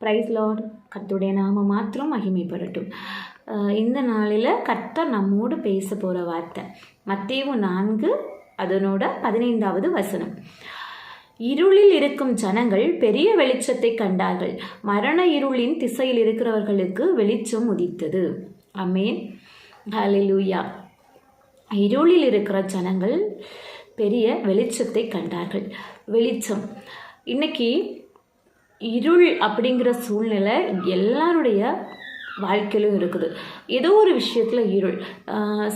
Price Lord கத்துடைய நாம மாத்திரம் மகிமைப்படட்டும். இந்த நாளில் கர்த்தர் நம்மோடு பேச போகிற வார்த்தை. மத்தேவு நான்கு அதனோட பதினைந்தாவது வசனம். இருளில் இருக்கும் ஜனங்கள் பெரிய வெளிச்சத்தை கண்டார்கள். மரண இருளின் திசையில் இருக்கிறவர்களுக்கு வெளிச்சம் உதித்தது. அமேன் ஹலிலூயா இருளில் இருக்கிற ஜனங்கள் பெரிய வெளிச்சத்தை கண்டார்கள். வெளிச்சம். இன்னைக்கு இருள் அப்படிங்கிற சூழ்நிலை எல்லாருடைய வாழ்க்கையிலும் இருக்குது. ஏதோ ஒரு விஷயத்தில் இருள்.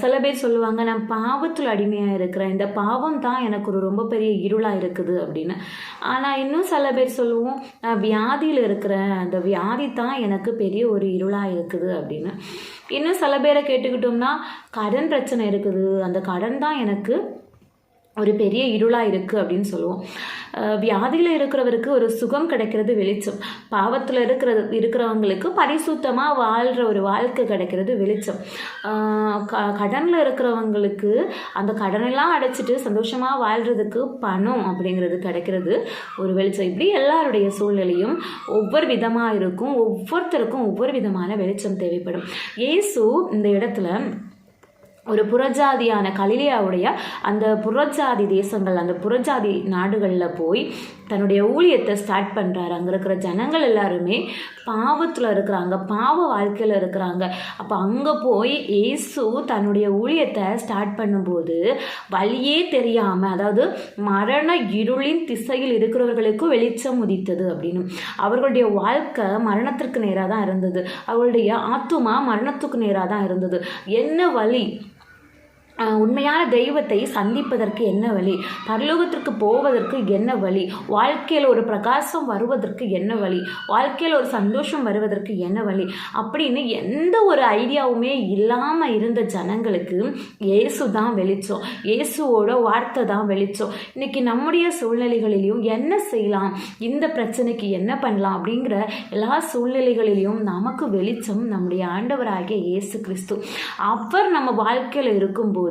சில பேர் சொல்லுவாங்க நான் பாவத்தில் அடிமையாக இருக்கிறேன். இந்த பாவம் தான் எனக்கு ஒரு ரொம்ப பெரிய இருளாக இருக்குது அப்படின்னு. ஆனால் இன்னும் சில பேர் சொல்லுவோம் நான் வியாதியில் இருக்கிறேன். அந்த வியாதி தான் எனக்கு பெரிய ஒரு இருளாக இருக்குது அப்படின்னு. இன்னும் சில பேரை கேட்டுக்கிட்டோம்னா கடன் பிரச்சனை இருக்குது. அந்த கடன் தான் எனக்கு ஒரு பெரிய இருளாக இருக்குது அப்படின்னு சொல்லுவோம். வியாதியில் இருக்கிறவருக்கு ஒரு சுகம் கிடைக்கிறது வெளிச்சம். பாவத்தில் இருக்கிறது இருக்கிறவங்களுக்கு பரிசுத்தமாக வாழ்கிற ஒரு வாழ்க்கை கிடைக்கிறது வெளிச்சம். க கடனில் இருக்கிறவங்களுக்கு அந்த கடனெல்லாம் அடைச்சிட்டு சந்தோஷமாக வாழ்கிறதுக்கு பணம் அப்படிங்கிறது கிடைக்கிறது ஒரு வெளிச்சம். இப்படி எல்லாருடைய சூழ்நிலையும் ஒவ்வொரு விதமாக இருக்கும். ஒவ்வொருத்தருக்கும் ஒவ்வொரு விதமான வெளிச்சம் தேவைப்படும். ஏசு இந்த இடத்துல ஒரு புறஜாதியான கலிலியாவுடைய அந்த புறஜாதி தேசங்கள் அந்த புறஜாதி நாடுகளில் போய் தன்னுடைய ஊழியத்தை ஸ்டார்ட் பண்ணுறாரு அங்கே இருக்கிற ஜனங்கள் எல்லாருமே பாவத்தில் இருக்கிறாங்க பாவ வாழ்க்கையில் இருக்கிறாங்க. அப்போ அங்கே போய் இயேசு தன்னுடைய ஊழியத்தை ஸ்டார்ட் பண்ணும்போது வழியே தெரியாமல் அதாவது மரண இருளின் திசையில் இருக்கிறவர்களுக்கும் வெளிச்சம் உதித்தது அப்படின்னு. அவர்களுடைய வாழ்க்கை மரணத்திற்கு நேராக தான் இருந்தது. அவர்களுடைய ஆத்துமா மரணத்துக்கு நேராக தான் இருந்தது. என்ன வழி? உண்மையான தெய்வத்தை சந்திப்பதற்கு என்ன வழி? பரலோகத்திற்கு போவதற்கு என்ன வழி? வாழ்க்கையில் ஒரு பிரகாசம் வருவதற்கு என்ன வழி? வாழ்க்கையில் ஒரு சந்தோஷம் வருவதற்கு என்ன வழி? அப்படின்னு எந்த ஒரு ஐடியாவுமே இல்லாமல் இருந்த ஜனங்களுக்கு இயேசு தான் வெளிச்சம். இயேசுவோட வார்த்தை தான் வெளிச்சம். இன்னைக்கு நம்முடைய சூழ்நிலைகளிலையும் என்ன செய்யலாம்? இந்த பிரச்சனைக்கு என்ன பண்ணலாம்? அப்படிங்கிற எல்லா சூழ்நிலைகளிலையும் நமக்கு வெளிச்சம் நம்முடைய ஆண்டவராகிய இயேசு கிறிஸ்து. அவர் நம்ம வாழ்க்கையில் இருக்கும்போது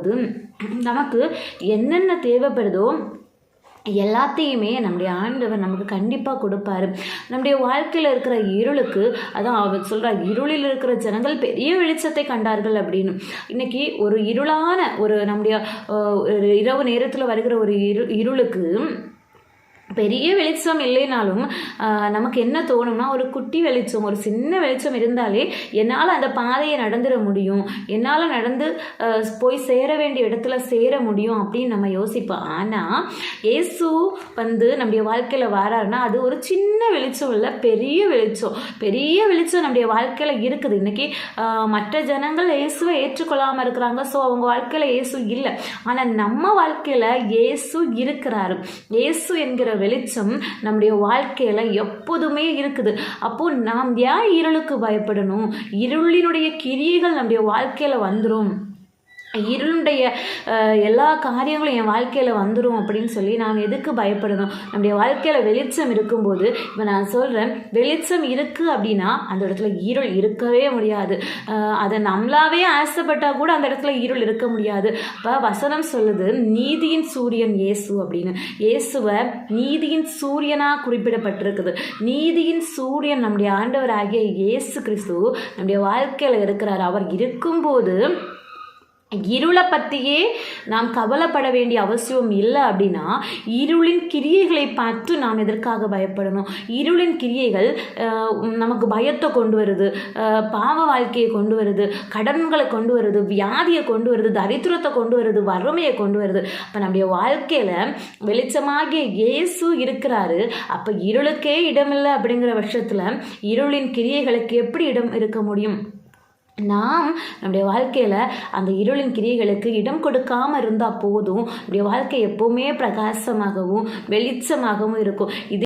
நமக்கு என்னென்ன தேவைப்படுதோ எல்லாத்தையுமே நம்முடைய ஆண்டவர் நமக்கு கண்டிப்பாக கொடுப்பாரு. நம்முடைய வாழ்க்கையில் இருக்கிற இருளுக்கு அதான் அவர் சொல்கிறார் இருளில் இருக்கிற ஜனங்கள் பெரிய வெளிச்சத்தை கண்டார்கள் அப்படின்னு. இன்னைக்கு ஒரு இருளான ஒரு நம்முடைய இரவு நேரத்தில் வருகிற ஒரு இரு இருளுக்கு பெரிய வெளிச்சம் இல்லைனாலும் நமக்கு என்ன தோணும்னா ஒரு குட்டி வெளிச்சம் ஒரு சின்ன வெளிச்சம் இருந்தாலே என்னால் அந்த பாதையை நடந்துட முடியும். என்னால் நடந்து போய் சேர வேண்டிய இடத்துல சேர முடியும் அப்படின்னு நம்ம யோசிப்போம். ஆனால் இயேசு வந்து நம்முடைய வாழ்க்கையில் வராருன்னா அது ஒரு சின்ன வெளிச்சம் இல்லை பெரிய வெளிச்சம். பெரிய வெளிச்சம் நம்முடைய வாழ்க்கையில் இருக்குது. இன்றைக்கி மற்ற ஜனங்கள் இயேசுவை ஏற்றுக்கொள்ளாமல் இருக்கிறாங்க. ஸோ அவங்க வாழ்க்கையில் இயேசு இல்லை. ஆனால் நம்ம வாழ்க்கையில் இயேசு இருக்கிறாரு. இயேசு என்கிற வெளிச்சம் நம்முடைய வாழ்க்கையில் எப்போதுமே இருக்குது. அப்போது நாம் ஏன் இருளுக்கு பயப்படணும்? இருளினுடைய கிரியைகள் நம்முடைய வாழ்க்கையில் வந்துடும் இருளுடைய எல்லா காரியங்களும் என் வாழ்க்கையில் வந்துடும் அப்படின்னு சொல்லி நாம் எதுக்கு பயப்படணும் நம்முடைய வாழ்க்கையில் வெளிச்சம் இருக்கும்போது இப்போ நான் சொல்கிறேன் வெளிச்சம் இருக்குது அப்படின்னா அந்த இடத்துல இருள் இருக்கவே முடியாது. அதை நம்மளாவே ஆசைப்பட்டால் கூட அந்த இடத்துல இருள் இருக்க முடியாது. இப்போ வசனம் சொல்லுது நீதியின் சூரியன் இயேசு அப்படின்னு. இயேசுவை நீதியின் சூரியனாக குறிப்பிடப்பட்டிருக்குது. நீதியின் சூரியன் நம்முடைய ஆண்டவராகிய இயேசு கிறிஸ்து நம்முடைய வாழ்க்கையில் இருக்கிறார். அவர் இருக்கும்போது இருளை பற்றியே நாம் கவலைப்பட வேண்டிய அவசியம் இல்லை அப்படின்னா இருளின் கிரியைகளை பார்த்து நாம் எதற்காக பயப்படணும்? இருளின் கிரியைகள் நமக்கு பயத்தை கொண்டு வருது பாவ வாழ்க்கையை கொண்டு வருது கடன்களை கொண்டு வருது வியாதியை கொண்டு வருது தரித்திரத்தை கொண்டு வருது வறுமையை கொண்டு வருது. அப்போ நம்முடைய வாழ்க்கையில் வெளிச்சமாகிய இயேசு இருக்கிறாரு. அப்போ இருளுக்கே இடமில்லை அப்படிங்கிற பட்சத்தில் இருளின் கிரியைகளுக்கு எப்படி இடம் இருக்க முடியும்? நாம் நம்முடைய வாழ்க்கையில் அந்த இருளின் கிரியைகளுக்கு இடம் கொடுக்காம இருந்தால் போதும். நம்முடைய வாழ்க்கை எப்போவுமே பிரகாசமாகவும் வெளிச்சமாகவும் இருக்கும். இது